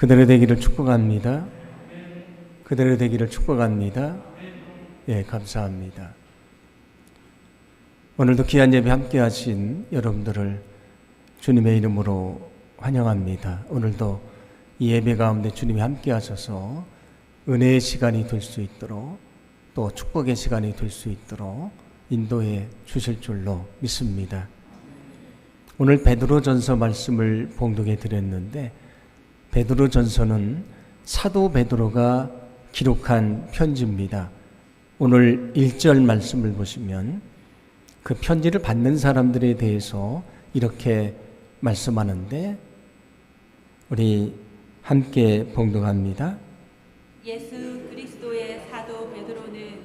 그대로 되기를 축복합니다. 그대로 되기를 축복합니다. 예, 감사합니다. 오늘도 귀한 예배 함께 하신 여러분들을 주님의 이름으로 환영합니다. 오늘도 이 예배 가운데 주님이 함께 하셔서 은혜의 시간이 될 수 있도록 또 축복의 시간이 될 수 있도록 인도해 주실 줄로 믿습니다. 오늘 베드로전서 말씀을 봉독해 드렸는데 베드로전서는 사도 베드로가 기록한 편지입니다. 오늘 1절 말씀을 보시면 그 편지를 받는 사람들에 대해서 이렇게 말씀하는데 우리 함께 봉독합니다. 예수 그리스도의 사도 베드로는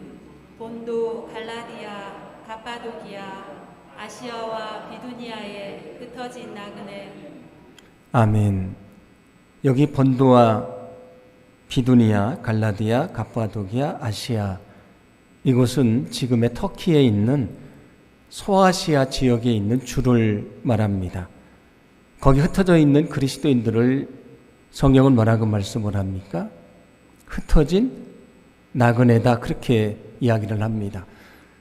본도 갈라디아 가파도기아 아시아와 비두니아에 흩어진 나그네 아멘. 여기 본도와 비두니아, 갈라디아, 갑바도기아, 아시아 이곳은 지금의 터키에 있는 소아시아 지역에 있는 주를 말합니다. 거기 흩어져 있는 그리스도인들을 성경은 뭐라고 말씀을 합니까? 흩어진 나그네다 그렇게 이야기를 합니다.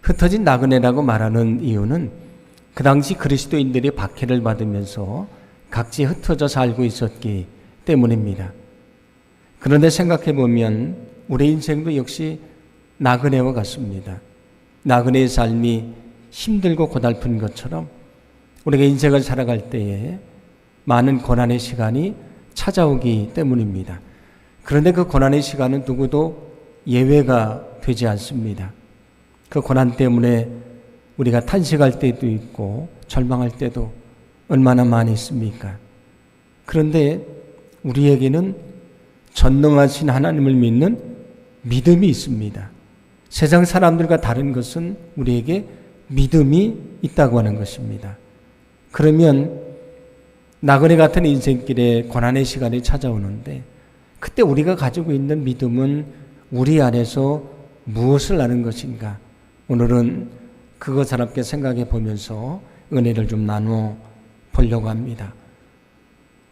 흩어진 나그네라고 말하는 이유는 그 당시 그리스도인들이 박해를 받으면서 각지에 흩어져 살고 있었기 때문입니다. 그런데 생각해 보면 우리 인생도 역시 나그네와 같습니다. 나그네의 삶이 힘들고 고달픈 것처럼 우리가 인생을 살아갈 때에 많은 고난의 시간이 찾아오기 때문입니다. 그런데 그 고난의 시간은 누구도 예외가 되지 않습니다. 그 고난 때문에 우리가 탄식할 때도 있고 절망할 때도 얼마나 많이 있습니까? 그런데 우리에게는 전능하신 하나님을 믿는 믿음이 있습니다. 세상 사람들과 다른 것은 우리에게 믿음이 있다고 하는 것입니다. 그러면 나그네 같은 인생길에 고난의 시간이 찾아오는데 그때 우리가 가지고 있는 믿음은 우리 안에서 무엇을 아는 것인가? 오늘은 그것을 함께 생각해 보면서 은혜를 좀 나누어 보려고 합니다.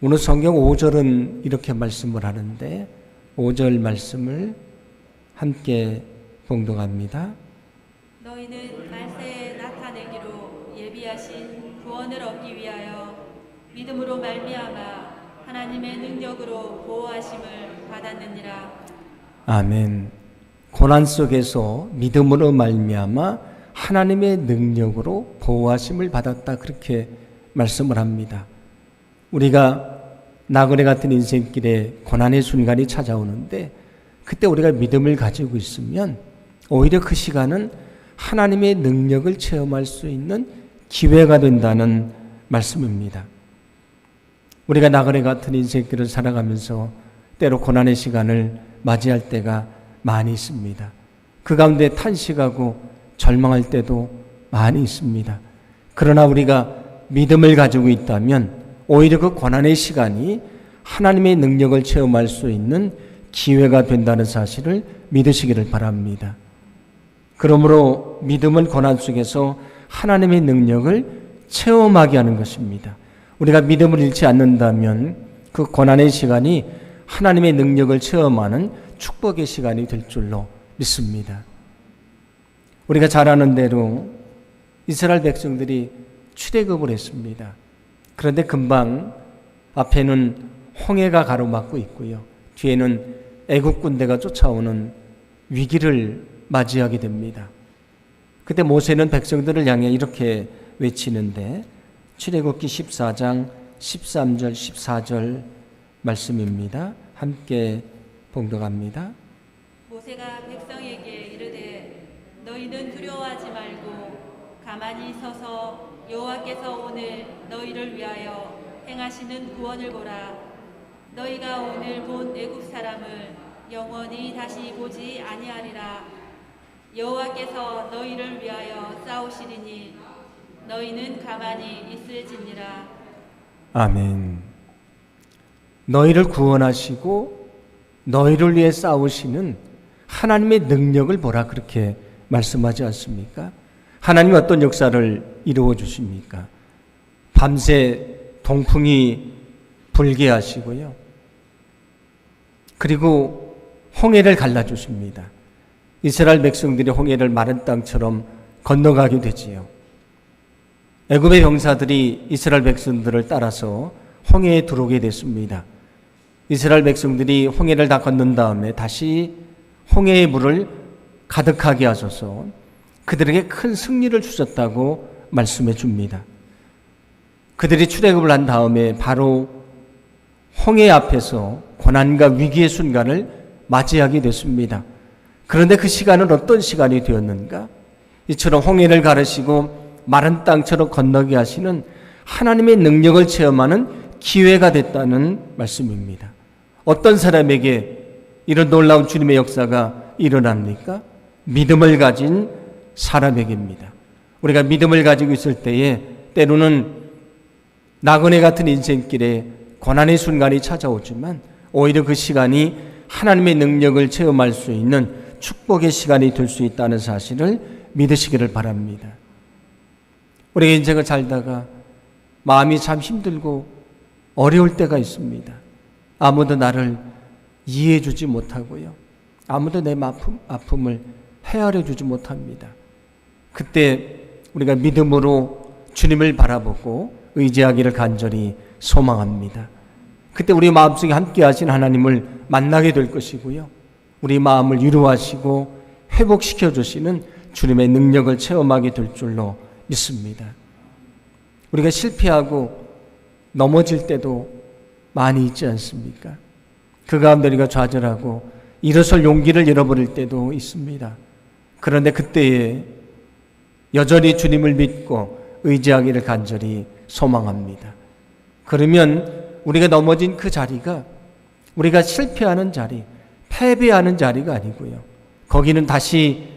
오늘 성경 5절은 이렇게 말씀을 하는데 5절 말씀을 함께 봉독합니다. 너희는 말세에 나타내기로 예비하신 구원을 얻기 위하여 믿음으로 말미암아 하나님의 능력으로 보호하심을 받았느니라 아멘. 고난 속에서 믿음으로 말미암아 하나님의 능력으로 보호하심을 받았다 그렇게 말씀을 합니다. 우리가 나그네 같은 인생길에 고난의 순간이 찾아오는데 그때 우리가 믿음을 가지고 있으면 오히려 그 시간은 하나님의 능력을 체험할 수 있는 기회가 된다는 말씀입니다. 우리가 나그네 같은 인생길을 살아가면서 때로 고난의 시간을 맞이할 때가 많이 있습니다. 그 가운데 탄식하고 절망할 때도 많이 있습니다. 그러나 우리가 믿음을 가지고 있다면 오히려 그 고난의 시간이 하나님의 능력을 체험할 수 있는 기회가 된다는 사실을 믿으시기를 바랍니다. 그러므로 믿음은 고난 속에서 하나님의 능력을 체험하게 하는 것입니다. 우리가 믿음을 잃지 않는다면 그 고난의 시간이 하나님의 능력을 체험하는 축복의 시간이 될 줄로 믿습니다. 우리가 잘 아는 대로 이스라엘 백성들이 출애굽을 했습니다. 그런데 금방 앞에는 홍해가 가로막고 있고요. 뒤에는 애국 군대가 쫓아오는 위기를 맞이하게 됩니다. 그때 모세는 백성들을 향해 이렇게 외치는데 출애굽기 14장 13절 14절 말씀입니다. 함께 봉독합니다. 모세가 백성에게 이르되 너희는 두려워하지 말고 가만히 서서 여호와께서 오늘 너희를 위하여 행하시는 구원을 보라 너희가 오늘 본 애굽 사람을 영원히 다시 보지 아니하리라 여호와께서 너희를 위하여 싸우시리니 너희는 가만히 있을지니라 아멘. 너희를 구원하시고 너희를 위해 싸우시는 하나님의 능력을 보라 그렇게 말씀하지 않습니까? 하나님 어떤 역사를 이루어 주십니까? 밤새 동풍이 불게 하시고요. 그리고 홍해를 갈라 주십니다. 이스라엘 백성들이 홍해를 마른 땅처럼 건너가게 되지요. 애굽의 병사들이 이스라엘 백성들을 따라서 홍해에 들어오게 됐습니다. 이스라엘 백성들이 홍해를 다 건넌 다음에 다시 홍해의 물을 가득하게 하소서 그들에게 큰 승리를 주셨다고 말씀해 줍니다. 그들이 출애굽을 한 다음에 바로 홍해 앞에서 고난과 위기의 순간을 맞이하게 됐습니다. 그런데 그 시간은 어떤 시간이 되었는가? 이처럼 홍해를 가르시고 마른 땅처럼 건너게 하시는 하나님의 능력을 체험하는 기회가 됐다는 말씀입니다. 어떤 사람에게 이런 놀라운 주님의 역사가 일어납니까? 믿음을 가진 사람에게입니다. 우리가 믿음을 가지고 있을 때에 때로는 나그네 같은 인생길에 고난의 순간이 찾아오지만 오히려 그 시간이 하나님의 능력을 체험할 수 있는 축복의 시간이 될 수 있다는 사실을 믿으시기를 바랍니다. 우리가 인생을 살다가 마음이 참 힘들고 어려울 때가 있습니다. 아무도 나를 이해해 주지 못하고요. 아무도 내 아픔, 아픔을 헤아려 주지 못합니다. 그때 우리가 믿음으로 주님을 바라보고 의지하기를 간절히 소망합니다. 그때 우리 마음속에 함께 하신 하나님을 만나게 될 것이고요. 우리 마음을 위로하시고 회복시켜 주시는 주님의 능력을 체험하게 될 줄로 믿습니다. 우리가 실패하고 넘어질 때도 많이 있지 않습니까? 그 가운데 우리가 좌절하고 일어설 용기를 잃어버릴 때도 있습니다. 그런데 그때에 여전히 주님을 믿고 의지하기를 간절히 소망합니다. 그러면 우리가 넘어진 그 자리가 우리가 실패하는 자리, 패배하는 자리가 아니고요. 거기는 다시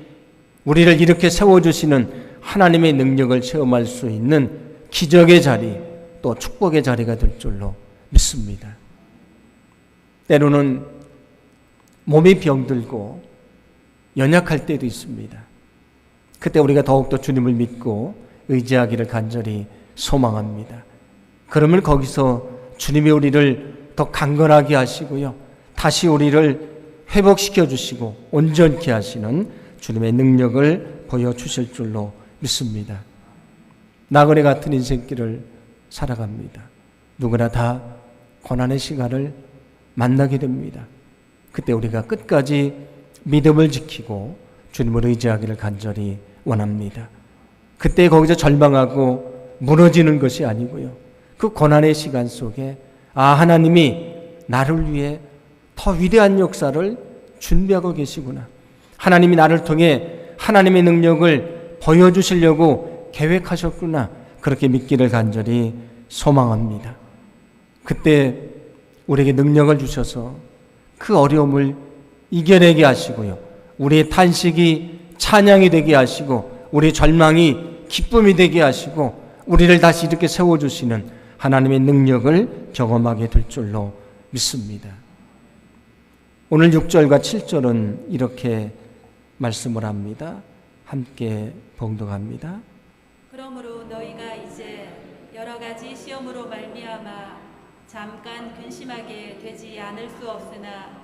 우리를 이렇게 세워주시는 하나님의 능력을 체험할 수 있는 기적의 자리, 또 축복의 자리가 될 줄로 믿습니다. 때로는 몸이 병들고 연약할 때도 있습니다. 그때 우리가 더욱더 주님을 믿고 의지하기를 간절히 소망합니다. 그러면 거기서 주님이 우리를 더 강건하게 하시고요. 다시 우리를 회복시켜 주시고 온전케 하시는 주님의 능력을 보여 주실 줄로 믿습니다. 나그네 같은 인생길을 살아갑니다. 누구나 다 고난의 시간을 만나게 됩니다. 그때 우리가 끝까지 믿음을 지키고 주님을 의지하기를 간절히 원합니다. 그때 거기서 절망하고 무너지는 것이 아니고요. 그 고난의 시간 속에 아 하나님이 나를 위해 더 위대한 역사를 준비하고 계시구나. 하나님이 나를 통해 하나님의 능력을 보여주시려고 계획하셨구나. 그렇게 믿기를 간절히 소망합니다. 그때 우리에게 능력을 주셔서 그 어려움을 이겨내게 하시고요. 우리의 탄식이 찬양이 되게 하시고 우리의 절망이 기쁨이 되게 하시고 우리를 다시 이렇게 세워주시는 하나님의 능력을 경험하게 될 줄로 믿습니다. 오늘 6절과 7절은 이렇게 말씀을 합니다. 함께 봉독합니다. 그러므로 너희가 이제 여러 가지 시험으로 말미암아 잠깐 근심하게 되지 않을 수 없으나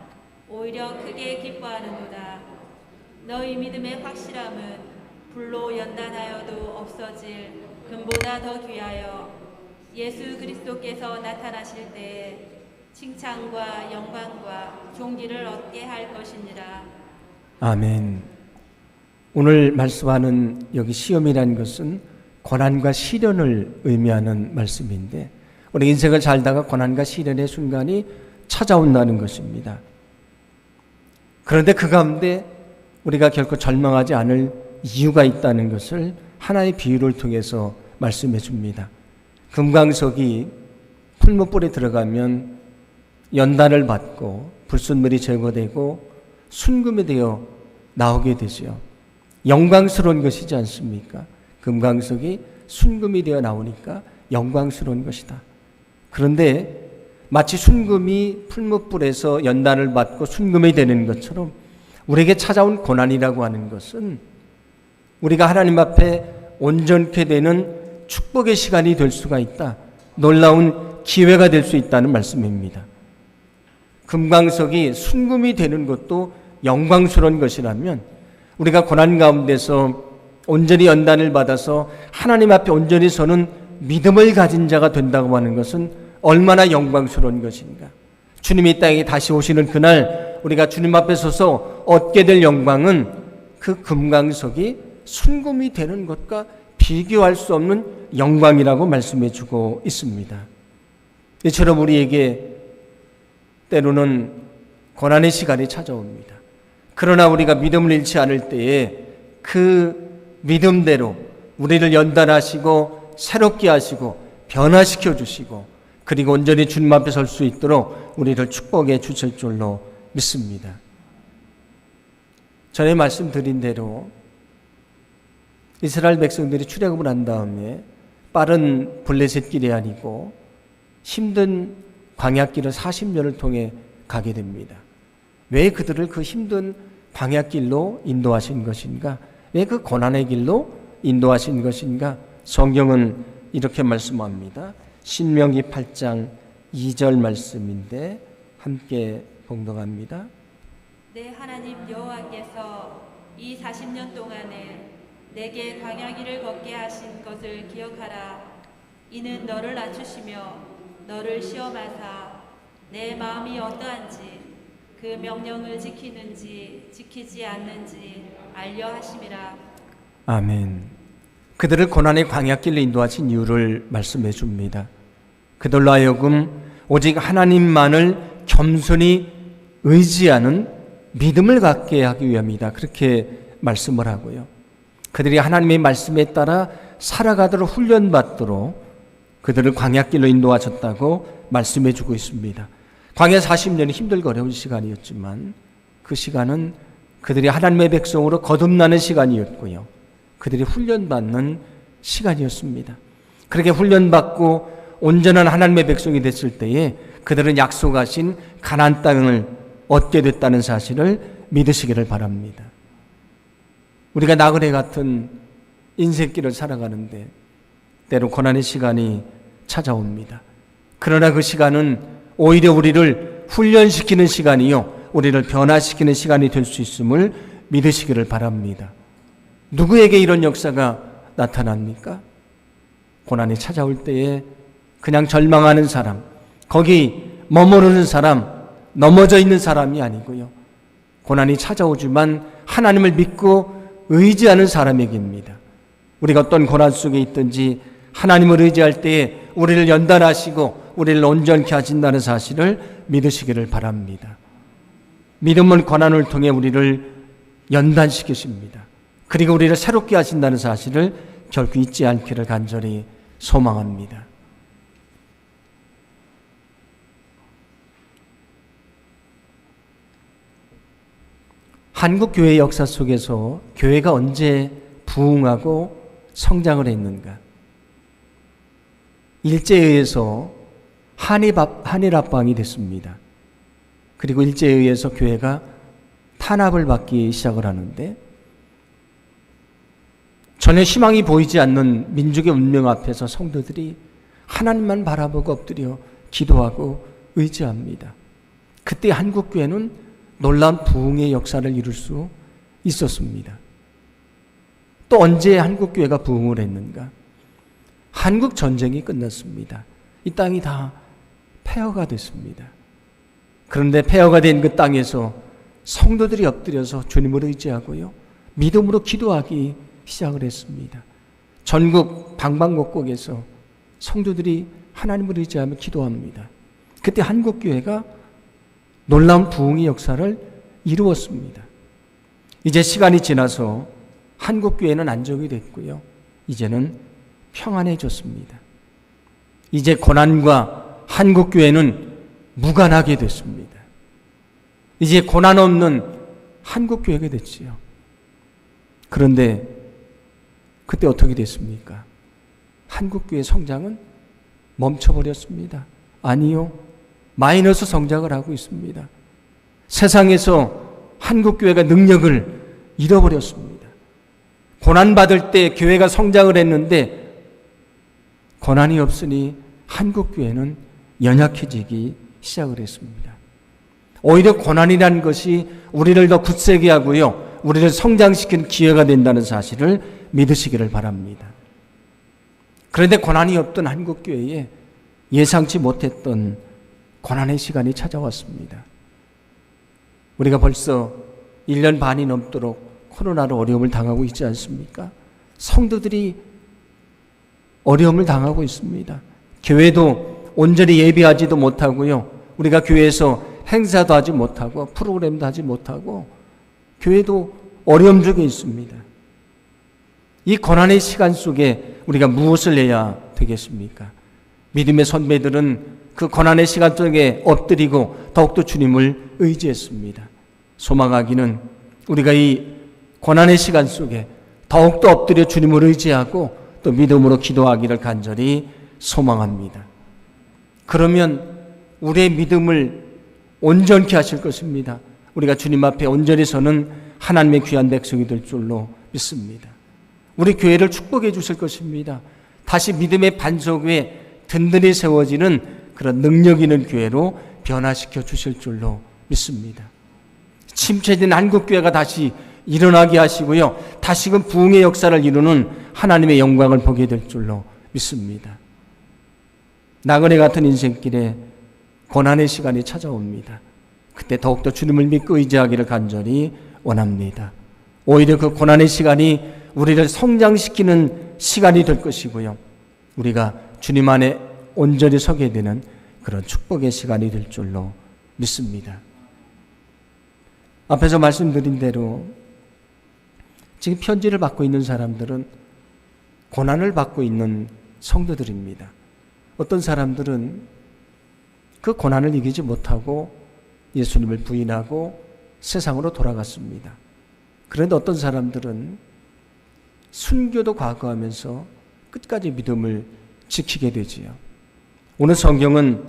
오히려 크게 기뻐하는도다. 너희 믿음의 확실함은 불로 연단하여도 없어질 금보다 더 귀하여 예수 그리스도께서 나타나실 때에 칭찬과 영광과 존귀를 얻게 할 것이니라. 아멘. 오늘 말씀하는 여기 시험이라는 것은 고난과 시련을 의미하는 말씀인데 우리 인생을 살다가 고난과 시련의 순간이 찾아온다는 것입니다. 그런데 그 가운데 우리가 결코 절망하지 않을 이유가 있다는 것을 하나의 비유를 통해서 말씀해 줍니다. 금강석이 풀무불에 들어가면 연단을 받고 불순물이 제거되고 순금이 되어 나오게 되죠. 영광스러운 것이지 않습니까? 금강석이 순금이 되어 나오니까 영광스러운 것이다. 그런데 마치 순금이 풀무불에서 연단을 받고 순금이 되는 것처럼 우리에게 찾아온 고난이라고 하는 것은 우리가 하나님 앞에 온전케 되는 축복의 시간이 될 수가 있다. 놀라운 기회가 될 수 있다는 말씀입니다. 금강석이 순금이 되는 것도 영광스러운 것이라면 우리가 고난 가운데서 온전히 연단을 받아서 하나님 앞에 온전히 서는 믿음을 가진 자가 된다고 하는 것은 얼마나 영광스러운 것인가. 주님이 이 땅에 다시 오시는 그날 우리가 주님 앞에 서서 얻게 될 영광은 그 금강석이 순금이 되는 것과 비교할 수 없는 영광이라고 말씀해 주고 있습니다. 이처럼 우리에게 때로는 고난의 시간이 찾아옵니다. 그러나 우리가 믿음을 잃지 않을 때에 그 믿음대로 우리를 연단하시고 새롭게 하시고 변화시켜 주시고 그리고 온전히 주님 앞에 설 수 있도록 우리를 축복해 주실 줄로 믿습니다. 전에 말씀드린 대로 이스라엘 백성들이 출애굽을 한 다음에 빠른 블레셋 길이 아니고 힘든 광야길을 40년을 통해 가게 됩니다. 왜 그들을 그 힘든 광야길로 인도하신 것인가? 왜 그 고난의 길로 인도하신 것인가? 성경은 이렇게 말씀합니다. 신명기 8장 2절 말씀인데 함께 봉독합니다. 내 하나님 여호와께서 이 40년 동안에 내게 광야길을 걷게 하신 것을 기억하라. 이는 너를 낮추시며 너를 시험하사 내 마음이 어떠한지 그 명령을 지키는지 지키지 않는지 알려 하심이라. 아멘. 그들을 고난의 광야길로 인도하신 이유를 말씀해 줍니다. 그들로 하여금 오직 하나님만을 겸손히 의지하는 믿음을 갖게 하기 위함이다. 그렇게 말씀을 하고요. 그들이 하나님의 말씀에 따라 살아가도록 훈련받도록 그들을 광야길로 인도하셨다고 말씀해 주고 있습니다. 광야 40년이 힘들고 어려운 시간이었지만 그 시간은 그들이 하나님의 백성으로 거듭나는 시간이었고요. 그들이 훈련받는 시간이었습니다. 그렇게 훈련받고 온전한 하나님의 백성이 됐을 때에 그들은 약속하신 가나안 땅을 얻게 됐다는 사실을 믿으시기를 바랍니다. 우리가 나그네 같은 인생길을 살아가는데 때로 고난의 시간이 찾아옵니다. 그러나 그 시간은 오히려 우리를 훈련시키는 시간이요. 우리를 변화시키는 시간이 될 수 있음을 믿으시기를 바랍니다. 누구에게 이런 역사가 나타납니까? 고난이 찾아올 때에 그냥 절망하는 사람, 거기 머무르는 사람, 넘어져 있는 사람이 아니고요. 고난이 찾아오지만 하나님을 믿고 의지하는 사람에게입니다. 우리가 어떤 고난 속에 있든지 하나님을 의지할 때에 우리를 연단하시고 우리를 온전케 하신다는 사실을 믿으시기를 바랍니다. 믿음은 고난을 통해 우리를 연단시키십니다. 그리고 우리를 새롭게 하신다는 사실을 결코 잊지 않기를 간절히 소망합니다. 한국 교회 역사 속에서 교회가 언제 부흥하고 성장을 했는가? 일제에 의해서 한일, 합방이 됐습니다. 그리고 일제에 의해서 교회가 탄압을 받기 시작을 하는데 전혀 희망이 보이지 않는 민족의 운명 앞에서 성도들이 하나님만 바라보고 엎드려 기도하고 의지합니다. 그때 한국 교회는 놀라운 부흥의 역사를 이룰 수 있었습니다. 또 언제 한국 교회가 부흥을 했는가? 한국 전쟁이 끝났습니다. 이 땅이 다 폐허가 됐습니다. 그런데 폐허가 된 그 땅에서 성도들이 엎드려서 주님을 의지하고요. 믿음으로 기도하기 시작을 했습니다. 전국 방방곡곡에서 성도들이 하나님을 의지하며 기도합니다. 그때 한국 교회가 놀라운 부흥의 역사를 이루었습니다. 이제 시간이 지나서 한국 교회는 안정이 됐고요. 이제는 평안해졌습니다. 이제 고난과 한국 교회는 무관하게 됐습니다. 이제 고난 없는 한국 교회가 됐지요. 그런데 그때 어떻게 됐습니까? 한국 교회 성장은 멈춰버렸습니다. 아니요. 마이너스 성장을 하고 있습니다. 세상에서 한국 교회가 능력을 잃어버렸습니다. 고난 받을 때 교회가 성장을 했는데 고난이 없으니 한국 교회는 연약해지기 시작을 했습니다. 오히려 고난이라는 것이 우리를 더 굳세게 하고요. 우리를 성장시키는 기회가 된다는 사실을 믿으시기를 바랍니다. 그런데 고난이 없던 한국교회에 예상치 못했던 고난의 시간이 찾아왔습니다. 우리가 벌써 1년 반이 넘도록 코로나로 어려움을 당하고 있지 않습니까? 성도들이 어려움을 당하고 있습니다. 교회도 온전히 예배하지도 못하고요. 우리가 교회에서 행사도 하지 못하고 프로그램도 하지 못하고 교회도 어려움 중에 있습니다. 이 고난의 시간 속에 우리가 무엇을 해야 되겠습니까? 믿음의 선배들은 그 고난의 시간 속에 엎드리고 더욱더 주님을 의지했습니다. 소망하기는 우리가 이 고난의 시간 속에 더욱더 엎드려 주님을 의지하고 또 믿음으로 기도하기를 간절히 소망합니다. 그러면 우리의 믿음을 온전케 하실 것입니다. 우리가 주님 앞에 온전히 서는 하나님의 귀한 백성이 될 줄로 믿습니다. 우리 교회를 축복해 주실 것입니다. 다시 믿음의 반석 위에 든든히 세워지는 그런 능력 있는 교회로 변화시켜 주실 줄로 믿습니다. 침체된 한국 교회가 다시 일어나게 하시고요. 다시금 부흥의 역사를 이루는 하나님의 영광을 보게 될 줄로 믿습니다. 나그네 같은 인생길에 고난의 시간이 찾아옵니다. 그때 더욱더 주님을 믿고 의지하기를 간절히 원합니다. 오히려 그 고난의 시간이 우리를 성장시키는 시간이 될 것이고요. 우리가 주님 안에 온전히 서게 되는 그런 축복의 시간이 될 줄로 믿습니다. 앞에서 말씀드린 대로 지금 편지를 받고 있는 사람들은 고난을 받고 있는 성도들입니다. 어떤 사람들은 그 고난을 이기지 못하고 예수님을 부인하고 세상으로 돌아갔습니다. 그런데 어떤 사람들은 순교도 과거하면서 끝까지 믿음을 지키게 되지요. 오늘 성경은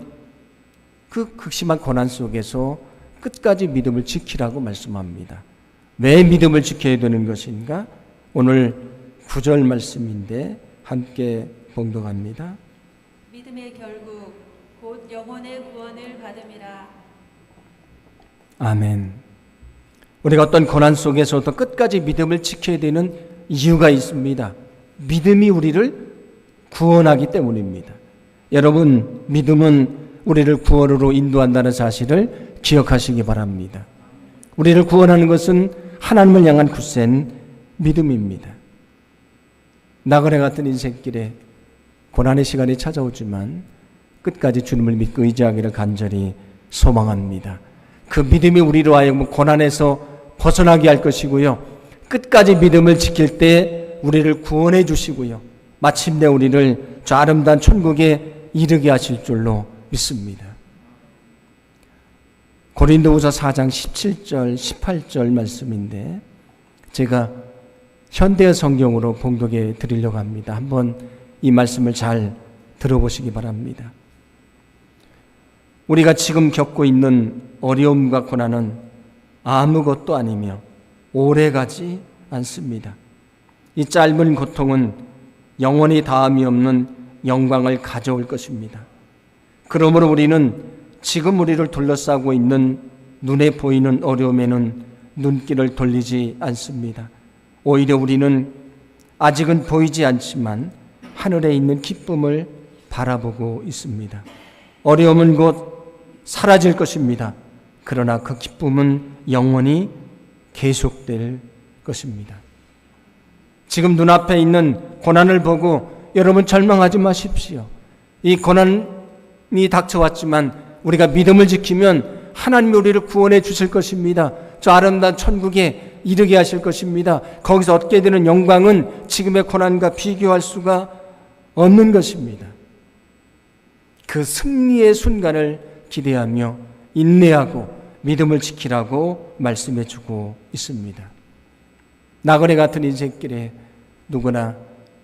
그 극심한 고난 속에서 끝까지 믿음을 지키라고 말씀합니다. 왜 믿음을 지켜야 되는 것인가? 오늘 구절 말씀인데 함께 봉독합니다. 믿음의 결국 곧 영혼의 구원을 받음이라 아멘. 우리가 어떤 고난 속에서도 끝까지 믿음을 지켜야 되는 이유가 있습니다. 믿음이 우리를 구원하기 때문입니다. 여러분, 믿음은 우리를 구원으로 인도한다는 사실을 기억하시기 바랍니다. 우리를 구원하는 것은 하나님을 향한 굳센 믿음입니다. 나그네 같은 인생길에 고난의 시간이 찾아오지만 끝까지 주님을 믿고 의지하기를 간절히 소망합니다. 그 믿음이 우리로 하여금 고난에서 벗어나게 할 것이고요. 끝까지 믿음을 지킬 때 우리를 구원해 주시고요. 마침내 우리를 저 아름다운 천국에 이르게 하실 줄로 믿습니다. 고린도후서 4장 17절, 18절 말씀인데 제가 현대 성경으로 봉독해 드리려고 합니다. 한번 이 말씀을 잘 들어보시기 바랍니다. 우리가 지금 겪고 있는 어려움과 고난은 아무것도 아니며 오래가지 않습니다. 이 짧은 고통은 영원히 다함이 없는 영광을 가져올 것입니다. 그러므로 우리는 지금 우리를 둘러싸고 있는 눈에 보이는 어려움에는 눈길을 돌리지 않습니다. 오히려 우리는 아직은 보이지 않지만 하늘에 있는 기쁨을 바라보고 있습니다. 어려움은 곧 사라질 것입니다. 그러나 그 기쁨은 영원히 계속될 것입니다. 지금 눈앞에 있는 고난을 보고 여러분 절망하지 마십시오. 이 고난이 닥쳐왔지만 우리가 믿음을 지키면 하나님이 우리를 구원해 주실 것입니다. 저 아름다운 천국에 이르게 하실 것입니다. 거기서 얻게 되는 영광은 지금의 고난과 비교할 수가 없는 것입니다. 그 승리의 순간을 기대하며 인내하고 믿음을 지키라고 말씀해 주고 있습니다. 나그네 같은 인생길에 누구나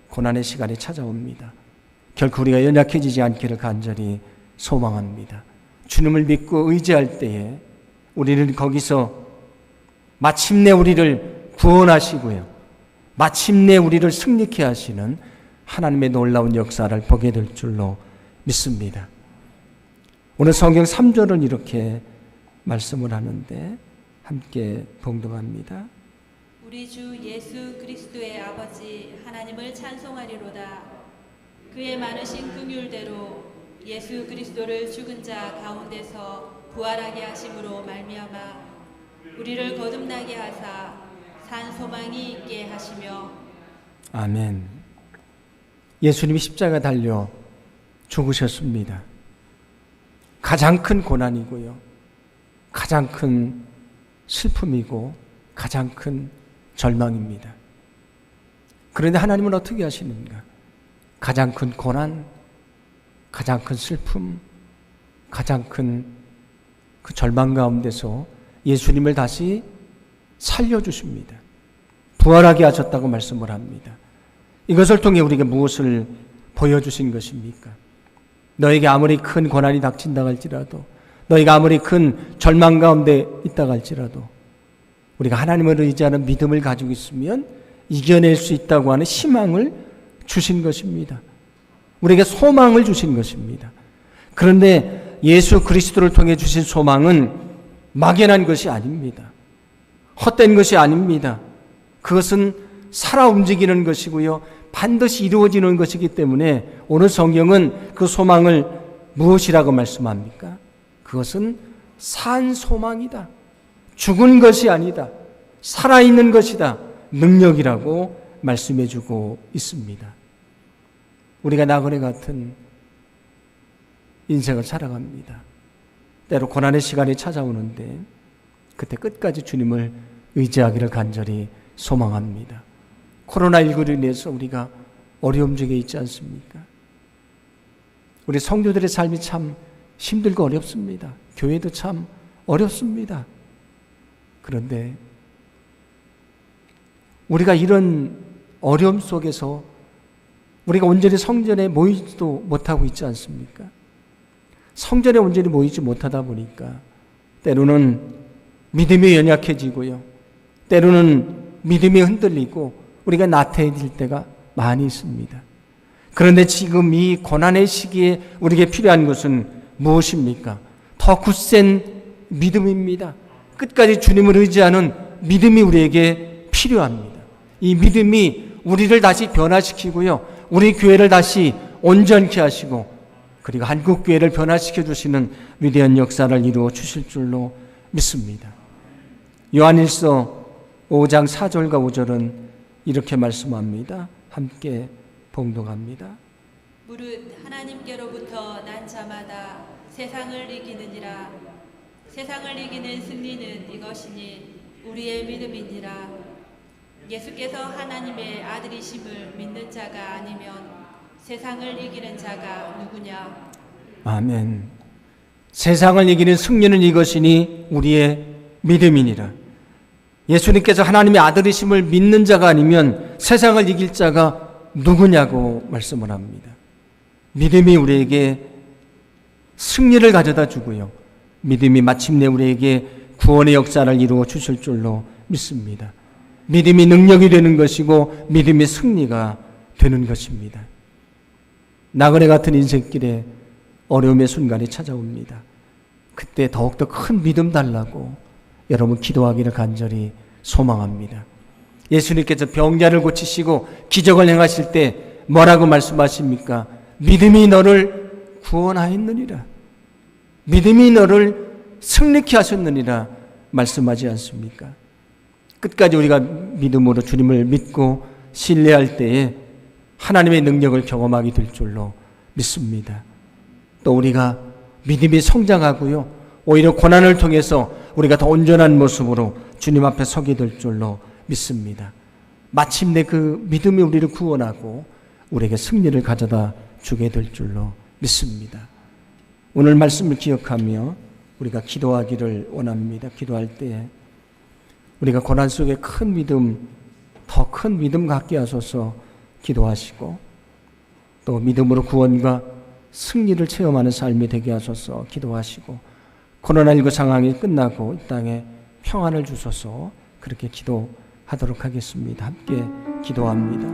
고난의 시간이 찾아옵니다. 결코 우리가 연약해지지 않기를 간절히 소망합니다. 주님을 믿고 의지할 때에 우리는 거기서 마침내 우리를 구원하시고요. 마침내 우리를 승리케 하시는 하나님의 놀라운 역사를 보게 될 줄로 믿습니다. 오늘 성경 3절은 이렇게 말씀을 하는데 함께 봉독합니다. 우리 주 예수 그리스도의 아버지 하나님을 찬송하리로다. 그의 많으신 긍휼대로 예수 그리스도를 죽은 자 가운데서 부활하게 하심으로 말미암아 우리를 거듭나게 하사 산 소망이 있게 하시며 아멘. 예수님이 십자가 달려 죽으셨습니다. 가장 큰 고난이고요. 가장 큰 슬픔이고 가장 큰 절망입니다. 그런데 하나님은 어떻게 하시는가? 가장 큰 고난, 가장 큰 슬픔, 가장 큰 그 절망 가운데서 예수님을 다시 살려주십니다. 부활하게 하셨다고 말씀을 합니다. 이것을 통해 우리에게 무엇을 보여주신 것입니까? 너에게 아무리 큰 고난이 닥친다 할지라도, 너희가 아무리 큰 절망 가운데 있다 할지라도, 우리가 하나님을 의지하는 믿음을 가지고 있으면 이겨낼 수 있다고 하는 희망을 주신 것입니다. 우리에게 소망을 주신 것입니다. 그런데 예수 그리스도를 통해 주신 소망은 막연한 것이 아닙니다. 헛된 것이 아닙니다. 그것은 살아 움직이는 것이고요. 반드시 이루어지는 것이기 때문에 오늘 성경은 그 소망을 무엇이라고 말씀합니까? 그것은 산 소망이다. 죽은 것이 아니다. 살아있는 것이다. 능력이라고 말씀해 주고 있습니다. 우리가 나그네 같은 인생을 살아갑니다. 때로 고난의 시간이 찾아오는데 그때 끝까지 주님을 의지하기를 간절히 소망합니다. 코로나19로 인해서 우리가 어려움 중에 있지 않습니까? 우리 성도들의 삶이 참 힘들고 어렵습니다. 교회도 참 어렵습니다. 그런데 우리가 이런 어려움 속에서 우리가 온전히 성전에 모이지도 못하고 있지 않습니까? 성전에 온전히 모이지 못하다 보니까 때로는 믿음이 연약해지고요. 때로는 믿음이 흔들리고 우리가 나태해질 때가 많이 있습니다. 그런데 지금 이 고난의 시기에 우리에게 필요한 것은 무엇입니까? 더 굳센 믿음입니다. 끝까지 주님을 의지하는 믿음이 우리에게 필요합니다. 이 믿음이 우리를 다시 변화시키고요. 우리 교회를 다시 온전케 하시고 그리고 한국 교회를 변화시켜 주시는 위대한 역사를 이루어 주실 줄로 믿습니다. 요한일서 5장 4절과 5절은 이렇게 말씀합니다. 함께 봉독합니다. 무릇 하나님께로부터 난 자마다 세상을 이기느니라 세상을 이기는 승리는 이것이니 우리의 믿음이니라 예수께서 하나님의 아들이심을 믿는 자가 아니면 세상을 이기는 자가 누구냐 아멘. 세상을 이기는 승리는 이것이니 우리의 믿음이니라. 예수님께서 하나님의 아들이심을 믿는 자가 아니면 세상을 이길 자가 누구냐고 말씀을 합니다. 믿음이 우리에게 승리를 가져다 주고요. 믿음이 마침내 우리에게 구원의 역사를 이루어 주실 줄로 믿습니다. 믿음이 능력이 되는 것이고 믿음이 승리가 되는 것입니다. 나그네 같은 인생길에 어려움의 순간이 찾아옵니다. 그때 더욱더 큰 믿음 달라고 여러분 기도하기를 간절히 소망합니다. 예수님께서 병자를 고치시고 기적을 행하실 때 뭐라고 말씀하십니까? 믿음이 너를 구원하였느니라. 믿음이 너를 승리케 하셨느니라 말씀하지 않습니까? 끝까지 우리가 믿음으로 주님을 믿고 신뢰할 때에 하나님의 능력을 경험하게 될 줄로 믿습니다. 또 우리가 믿음이 성장하고요. 오히려 고난을 통해서 우리가 더 온전한 모습으로 주님 앞에 서게 될 줄로 믿습니다. 마침내 그 믿음이 우리를 구원하고 우리에게 승리를 가져다 주게 될 줄로 믿습니다. 오늘 말씀을 기억하며 우리가 기도하기를 원합니다. 기도할 때 우리가 고난 속에 큰 믿음, 더 큰 믿음 갖게 하소서 기도하시고 또 믿음으로 구원과 승리를 체험하는 삶이 되게 하소서 기도하시고 코로나19 상황이 끝나고 이 땅에 평안을 주소서 그렇게 기도하도록 하겠습니다. 함께 기도합니다.